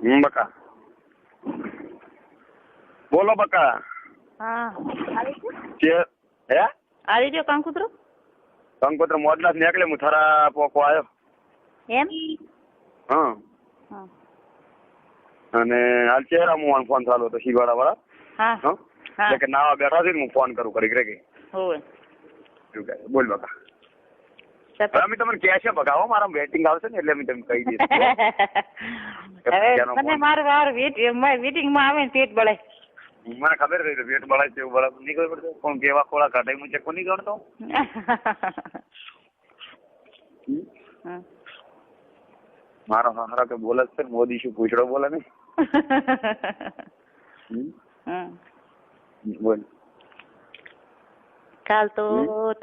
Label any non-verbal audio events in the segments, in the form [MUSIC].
બકા. બોલો બકા. હા કે હે? આવી ગયો કંકુતરો? કંકોત્ર મોડલા નીકળે હું થરા પોકો આવ્યો એમ? હા. અને હાલ ચહેરા હું ફોન ચાલુ હતો શિવાળા વાળા. હા હા? કે નાવા બેઠા છે હું ફોન કરું કરી કે હોય બોલ બકા. હવે અમે તમને કહે છે બગાવો મારા વેટિંગ આવશે ને એટલે અમે તમને કહી દઈશું [LAUGHS] હવે મને? મારું વાર વેટિંગમાં આવે ને પેટ બળે. મને ખબર રહી પેટ બળાય છે એવું બળાય. નહીં ખબર પડતો કોણ કેવા ખોળા કાઢે હું ચેક નહીં ગણતો. મારો હારા કે બોલે છે મોદી શું પૂછડો બોલે ને. [LAUGHS] બોલ. કાલ તો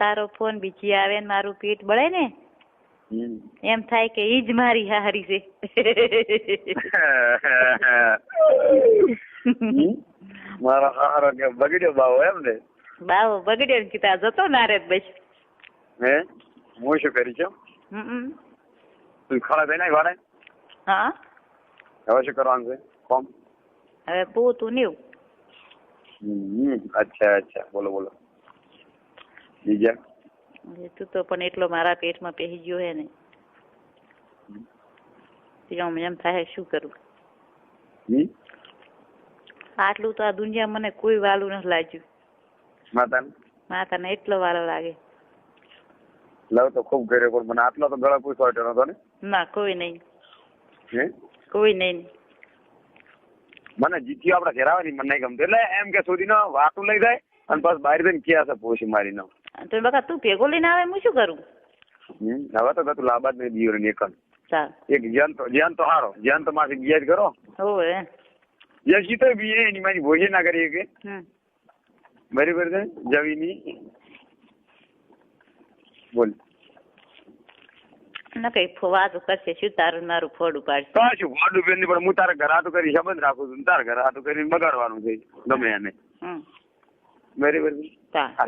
તારો ફોન બીજી આવે ને મારું પીઠ બળે ને. એમ થાય કે ઈ જ મારી હારી છે. મારા હારો કે બગડ્યો બાવો એમ ને? બાવો બગડ્યો ને કીધા જતો નારે બસ. હે? હું શું કરી છું? તું ખાડા થઈ વાળે હા. હવે શું કરવાનું છે? કોમ? હવે પોતું નેવું. અચ્છા અચ્છા. બોલો બોલો. બીજા? તું તો પણ એટલો મારા પેટમાં પહેરી ગયો હે ને. એમ થાય શું કરું? આટલું તો આ દુનિયા મને કોઈ વાલું નથી લાગ્યું. માતાને? માતાને એટલો વાલો લાગે. લવ તો ખૂબ કર્યો પણ મને આટલો તો ગળા પૂછવા નતો ને. ના કોઈ નહીં. કોઈ નહીં. મને જીત્યો આપણે ઘેર આવે ને મને નહીં ગમતું. એટલે એમ કે સુધી વાતું લઈ જાય. અને પાછ બહાર બેન ક્યાં છે પોછી મારી નો તો બકા તું ભેગો લઈને આવે હું શું કરું? હવે તો તું લાંબા જ નહીં દિયો ને એક જ. એક જ્ઞાન તો જ્ઞાન તો હારો. જ્ઞાન તો માથે ગયા જ કરો. હોવે. જે જીતો બી એની મારી ભોજન ના કરી કે બરાબર છે? જવીની. બોલ. ના કઈ વાતો કરશે શું તારું મારું ફોડ ઉપાડશે? તો શું વાડું બેન પણ હું તારા ઘર હાથું કરી સંબંધ રાખું છું તારા ઘર હાથું કરીને બગાડવાનું છે ગમે એને. હમ. બરાબર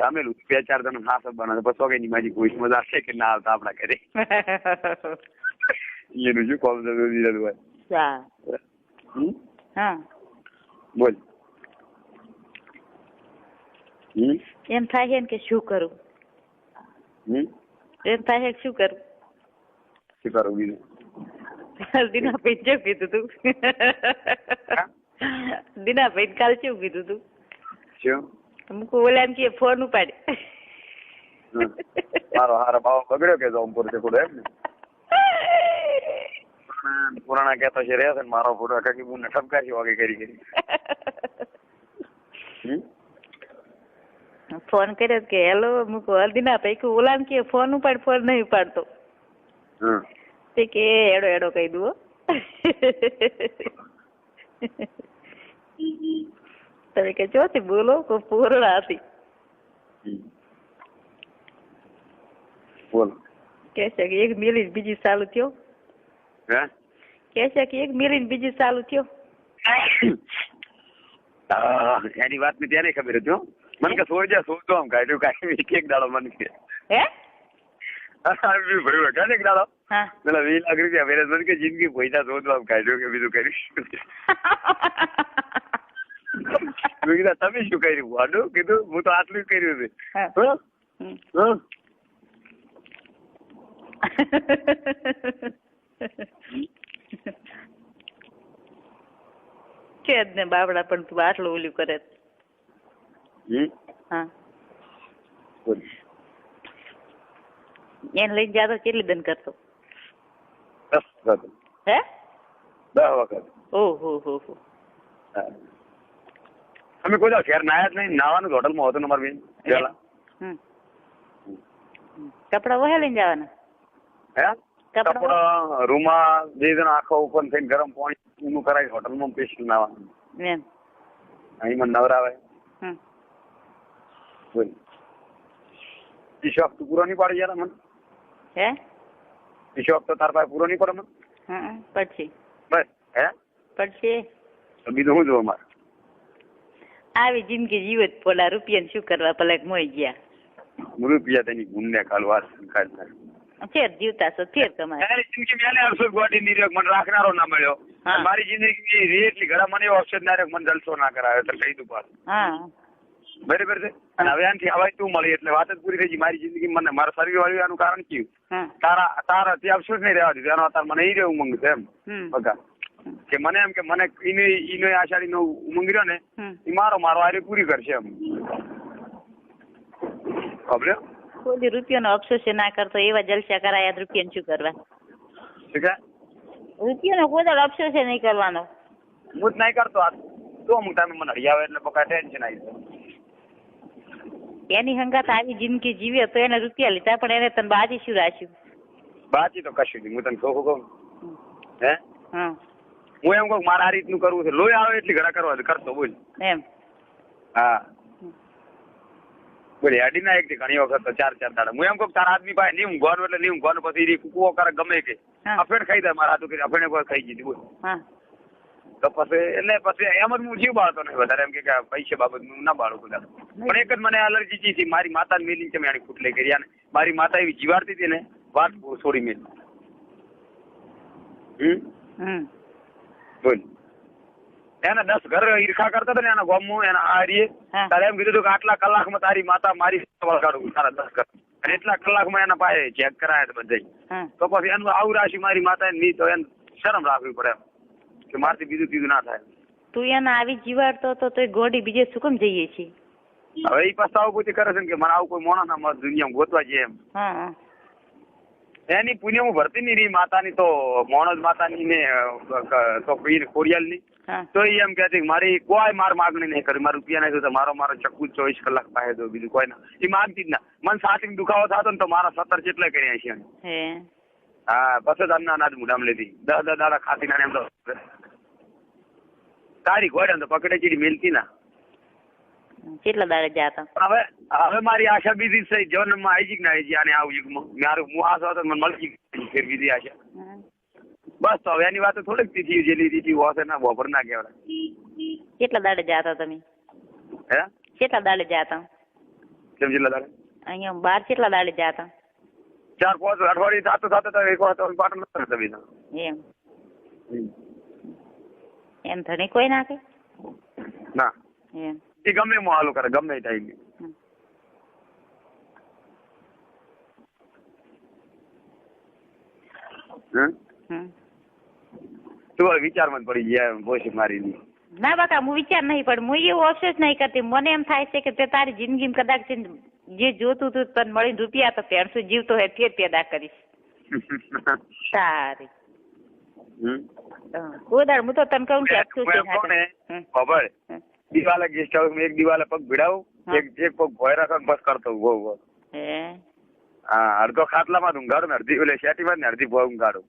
રમેલું બે ચાર જણ હાથ બનાવે પછી વગરની મારી કોઈ મજા છે કે ના આવતા આપણા ઘરે. એનું શું કોલ છે? દીધું હોય? હા. બોલ. એમ થાય છે કે શું કરું? એમ થાય છે શું કરું? શું કરું બીજું? દીનાભાઈ શું કીધું તું? દીનાભાઈ કાલ શું કીધું તું? શું? મૂકું ઓલા એમ કે ફોન ઉપાડે. મારો હારો ભાવ બગડ્યો કે જોમપુર છે થોડો એમ ને? પુરાણા- કેતો કહેતો છે રહ્યા છે ને મારો ફોટો કાકી બુને ઠપકારી વાગે કરી કરી? ફોન કર્યો કે હેલો મૂકો હલ્દીના પૈકી ઓલા એમ કે ફોન ઉપાડ ફોન નહીં ઉપાડતો. તે કે એડો એડો કહી દઉં. તમે કે ચોથી બોલો કો પૂર્ણા હતી બોલ કે છે કે એક મિલી બીજી ચાલુ થયો હે કે છે કે એક મિલી ને બીજી ચાલુ થયો એની વાતની ત્યારે ખબર હતી. મને કે સોઈ જા સોચતો આમ કાઢ્યું કાઢ્યું એક એક દાડો મને કે હે ભર્યું કાઢે એક દાડો પેલા વીસ લાખ રૂપિયા મેરેજ મને કે જિંદગી પૈસા શોધવા કાઢ્યો કે બીજું કર્યું મેં કીધા તમે શું કર્યું? વાડું કીધું હું તો આટલું કર્યું છે? કે જ ને બાબડા પણ તું આટલું ઓલું કરે? હા. એને લઈને જાતો કેટલી દન કરતો? હે? દસ વખત. ઓહો હો હો. હા. અમે કોઈ દાવ ઘેર નાયા જ નહીં. નાવાનું હોટલમાં હતું ને અમારે બેન પેલા કપડા વહે લઈને જવાના? હે? કપડા રૂમમાં જે જણ આખો ઉપર થઈને ગરમ પાણી કરાય હોટલ હોટલમાં પેસ્ટ નાવાનું. એમ. અહીં મને નવરાવે. બોલ. ઈ શોખ તું પૂરો નહીં પાડી યાર મને હે? ઈ શોખ તો તાર પાસે પૂરો નહીં પડે મને પછી બસ. હે? પછી બીજું શું જોવા મારે આવી જિંદગી જીવ જ પોલા રૂપિયા શું કરવા ભલે મોઈ ગયા? રૂપિયા તેની ગુંડે કાલ વાત કાલ ફેર જીવતા છો ફેર તમારે. એની જિંદગી મેલે આવશો ગોડી ની રહ્યો મને રાખનારો ના મળ્યો. મારી જિંદગી રે એટલી ઘણા મને અવસર ના મને જલસો ના કરાયો તો કહી દઉં પાછું. હા. બરાબર છે? અને હવે આનાથી હવાય તું મળી એટલે વાત જ પૂરી થઈ ગઈ. મારી જિંદગી મને મારા શરીર વાળું કારણ કયું? તારા તારા તે અફસોસ નહીં રહેવા દીધું એનો અત્યારે મને એ રહ્યો મંગ છે એમ બગા કે મને એમ કે મને ઈને ઈને આષાઢી નો ઉમંગ રહ્યો ને ઈ મારો મારો આરે પૂરી કરશે એમ. ખબર કોઈ રૂપિયાનો અફસોસ ના કરતો એવા જલસા કરાયા રૂપિયા શું કરવા? છે કે? રૂપિયાનો કોઈ દાડો અફસોસ નહીં કરવાનો. હું જ નહીં કરતો આ તો અમુક ટાઈમે મને હરિયાવે એટલે બકા ટેન્શન આવી જાય. એની હંગાત આવી જિંદગી જીવે તો એને રૂપિયા લીધા પણ એને તને બાજી શું રાખ્યું? બાજી તો કશું નહીં હું તને કહું કહું. હે? હા હું એમ કહું મારે આ રીતનું કરવું છે. લોહી આવે એટલી ઘડા કરવા કરતો બોલ. એમ. હા. બોલ હેડી ના એક થી ઘણી વખત તો ચાર ચાર દાડા. હું એમ કહું તારા આદમી પાસે નહીં ઊંઘવાનું એટલે નહીં ઊંઘવાનું. પછી કૂવો કરે ગમે કે અફેણ ખાઈ દે મારા હાથું કરી અફેણ ખાઈ ગઈ બોલ. તો પછી એટલે પછી એમ જ હું જીવ બાળતો નહીં વધારે. એમ કે પૈસા બાબત હું ના બાળું બધા પણ એક જ મને એલર્જી હતી. મારી માતા મેલી છે મેં ફૂટલે કરી? અને મારી માતા એવી જીવાડતી હતી ને વાત છોડી મેલી. હમ? હમ. બોલ. એના દસ ઘર ઈર્ખા કરતા હતા ને એના ગામમાં એના આરીએ તારે એમ કીધું કે આટલા કલાકમાં તારી માતા મારી વળગાડું તારા દસ ઘર. અને એટલા કલાકમાં એના પાસે ચેક કરાયા બધા તો પછી એનું આવું રાશિ મારી માતા નહીં તો એને શરમ રાખવી પડે એમ. કે મારથી બીજું કીધું ના થાય. તું એને આવી જીવાડતો તો તો ગોડી બીજે શું કેમ જઈએ છીએ? હવે એ પસ્તાવો પૂછી કરે છે કે મને આવું કોઈ મોણા ના મત દુનિયામાં ગોતવા જઈએ એમ હા. એની પુણ્યમાં ભરતી નહીં રહી માતાની તો મોણજ માતાની ને તો પીર ખોડિયાલની હા. તો એ એમ કહેતી મારી કોઈ માર માગણી નહીં કરી મારું રૂપિયા નહીં તો મારો મારો ચક્કુ ચોવીસ કલાક પાસે દો બીજું કોઈ ના. એ માગતી જ ના. મને સાચી દુખાવો થતો ને તો મારા સત્તર જેટલા કર્યા છે હા. પછી અન્ના અનાજ મુઢામ લીધી. દસ દસ દાડા ખાતી ના એમ તો. તારી ગોળે તો પકડે ચીડી મિલતી ના. કેટલા દાડે ગયા પણ હવે હવે મારી આશા બીજી છે જન્મમાં આવી ગઈ કે ના આવી અને આવું યુગમાં મારું હું આશા હતો મને મળી ગઈ બીજી આશા. બસ તો હવે એની વાત થોડીક તીથી જેલી તીથી હોશે ના બોપર ના કેવડા કેટલા દાડે જાતા તમે? હે? કેટલા દાડે હતા? કેમ જેટલા દાડે? અહીંયા બાર કેટલા દાડે હતા? ચાર પાંચ અઠવાડિયે સાતો સાતો તો એક વાર પાટણ નતો તમે એમ. એમ ધણી કોઈ નાખે? ના. એમ. એ ગમે એમ હાલો કરે ગમે ટાઈમે. તું વિચારમાં પડી ગયા એમ મારી ના બાકા હું વિચાર નહીં પણ હું એવું અફસોસ નહીં કરતી. મને એમ થાય છે કે તે તારી જિંદગીમાં કદાચ જે જોતું તું તને મળીને રૂપિયા તો ત્રણસો જીવતો હોય તે પેદા કરીશ. [LAUGHS] સારી હમ. હા. હું તો તને કહું કે હું. ખબર. દિવાલે ગેસ્ટ હાઉસ એક દિવાલે પગ ભીડાવું એક એક પગ ભોય રાખો બસ કરતો ઊભો ઊભો હા? અડધો ખાટલામાં માં ઊંઘાડું ને અડધી ઓલે શેટીમાં ને અડધી ભોય ઊંઘાડું.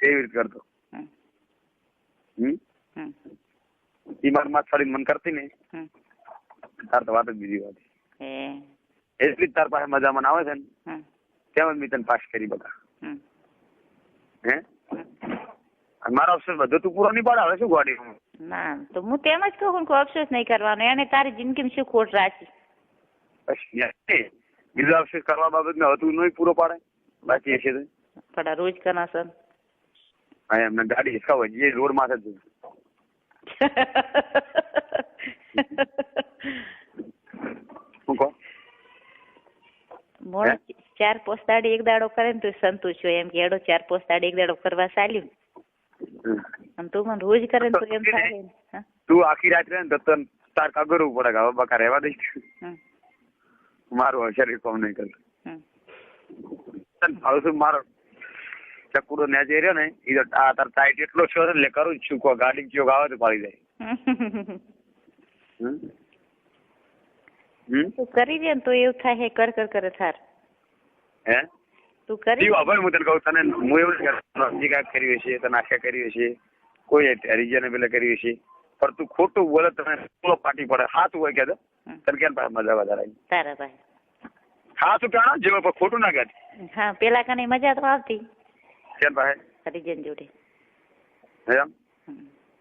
એવી રીતે કરતો. ઈ મારી માં છોડીને મન કરતી ને તાર તો વાત જ બીજી વાત. એટલી જ તાર પાસે મજા મને આવે છે ને. તેમ જ મેં તને પાસ કરી બધા. હે? મારો અફસોસ બધો તું પૂરો નહીં પાડે હવે શું ગોડી ના તો હું તેમ જ કહું કે અફસોસ નહીં કરવાનો એને તારી જિંદગીમાં શું ખોટ રાખી? બીજો અફસોસ કરવા બાબત ને હતું નહીં પૂરો પાડે? બાકી છે આ રોજ કરના સર હા એમને ગાડી હિસકાવો જે રોડ માથે જ શું કહો? મોડો ચાર પોસ્તાડી એક દાડો કરે ને તો સંતોષ હોય એમ કે એડો ચાર પોસ્તાડી એક દાડો કરવા ચાલ્યું. તું રોજ કરે તો એમ થાય તું આખી રાત રહે ને તો તને તાર કગરવું પડે કે હવે બકા રહેવા દઈશ મારું શરીર કોમ નહીં કરતું ભાવ શું મારો ચકુડો ને જે રહ્યો ને એ તો આ તાર ટાઈટ એટલો છો એટલે કરું છું. કો ગાડી જો આવે તો પાડી જાય? તું કરી દે ને તો એવું થાય કર કર કરે થાર. હે? તું કરી હવે હું તને કહું તને હું એવું નથી કાંઈક કર્યું હશે તને આખ્યા કર્યું હશે કોઈ રિઝનેબલ કર્યું હશે. પણ તું ખોટું બોલે તને પૂરો પાટી પડે. હાથ હોય કે તો તને કેમ મજા વધારે તારા ભાઈ. હાથ ઉઠાણા જેવો પણ ખોટું ના કહેતી. હા પેલા કને મજા તો આવતી. કેમ પાસે હરિજન જોડે. એમ?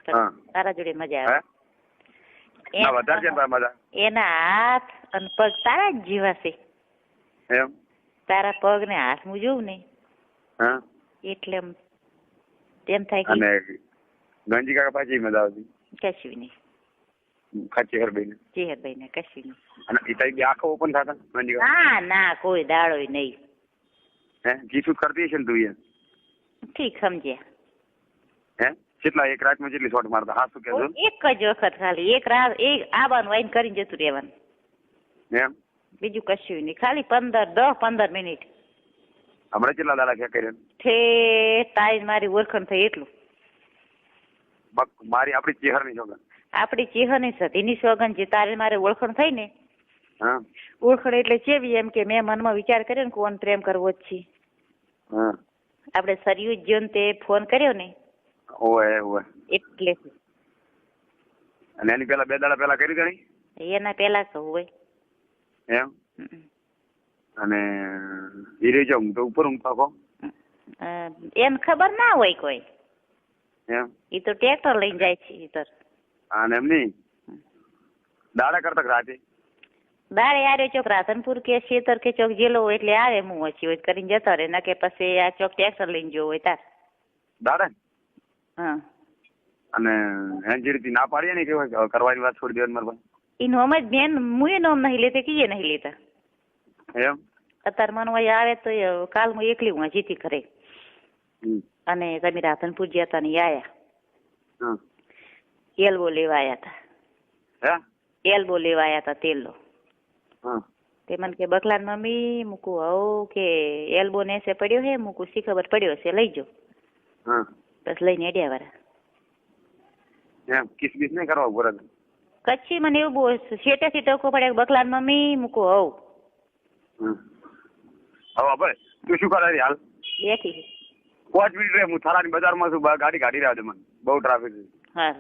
હા. તારા જોડે મજા આવે. છે એના હાથ અને પગ તારા જ જીવાશે છે. એમ? તારા પગ ને હાથ હું જોઉં ને હા? એટલે એમ તેમ થાય અને કે ગંજી કાકા પાછી મજા આવતી કશું નહીં. ખાચી હરભાઈ ચેહરભાઈ ને કશું નહીં. અને તારી બે આંખો ઓપન થતા ગંજી કાકા? ના કોઈ દાડોય નહીં. હે? જીસુ કરતી હશે ને તું યાર ઠીક સમજ્યા. હે? કેટલા એક રાતમાં જેટલી શોટ મારતા? હા શું કહેજો એક જ વખત ખાલી એક રાત એક આવીને કરીને જતું રહેવાનું. એમ? બીજું કશું નહીં. ખાલી પંદર દસ પંદર મિનિટ. હમણાં કેટલા દાડા ક્યાં કર્યા? ઠે તાઈ મારી ઓળખણ થઈ એટલું. મારી આપણી ચેહરની સોગન આપણી ચેહની સતીની સોગન જે તારે મારે ઓળખણ થઈ ને ઓળખણ એટલે ચેવી એમ કે મેં મનમાં વિચાર કર્યો ને કોણ પ્રેમ કરવો જ છે. આપણે સરયુ જ્યોન તે ફોન કર્યો ને ઓય ઓય એટલે. અને એની પેલા બે દાડા પેલા કરી દેણી એના પહેલા કહું હોય. એમ? અને રહી જાઉં તો ઉપર ઊંઘતા કહો એમ ખબર ના હોય કોઈ. એમ? એ તો ટ્રેક્ટર લઈને જાય છે ઈ તો અને એમ નહીં? દાડા કરતા કે રાતે? દાડે આરે ચોક રાધનપુર કે શેતર કે ચોક જેલો હોય એટલે આવે હું ઓછી હોય કરીને જતો રહે ના કે પછી આ ચોક ટ્રેક્ટર લઈને જવું હોય તાર. દાડે? હા. અને એની ના પાડીએ ને કેવાય કરવાની વાત છોડી દેવાની મારા એનું અમે જ બેન મુએ નોમ નહીં લેતે કીએ નહીં લેતા. એમ? અત્યારે મને અહીં આવે તો એ કાલ હું એકલી હું જીતી હમ. અને તમે રાધનપુર ગયા હતા ને આયા. હા. એલ્બો લેવા આયા હતા હે? એલ્બો લેવા આયા હતા તેલનો. હા. તે મને કે બકલાન મમ્મી મૂકું હવ કે એલ્બો ને એસે પડ્યો હે મૂકું શી ખબર પડ્યો છે લઈ જો. હા. બસ લઈને એડ્યા વાળા એમ કિસ કિસ નહીં કરવા રહે? કચ્છી મને એવું બહુ શેટેથી ટકો પડે બકલાન મમ્મી મૂકો હવ. હવે ભાઈ તું શું કરે હાલ? બેઠી. પાંચ મિનિટ રે હું થારાની બજારમાં છું ગાડી કાઢી રહ્યા છે મને. બહુ ટ્રાફિક છે. હા.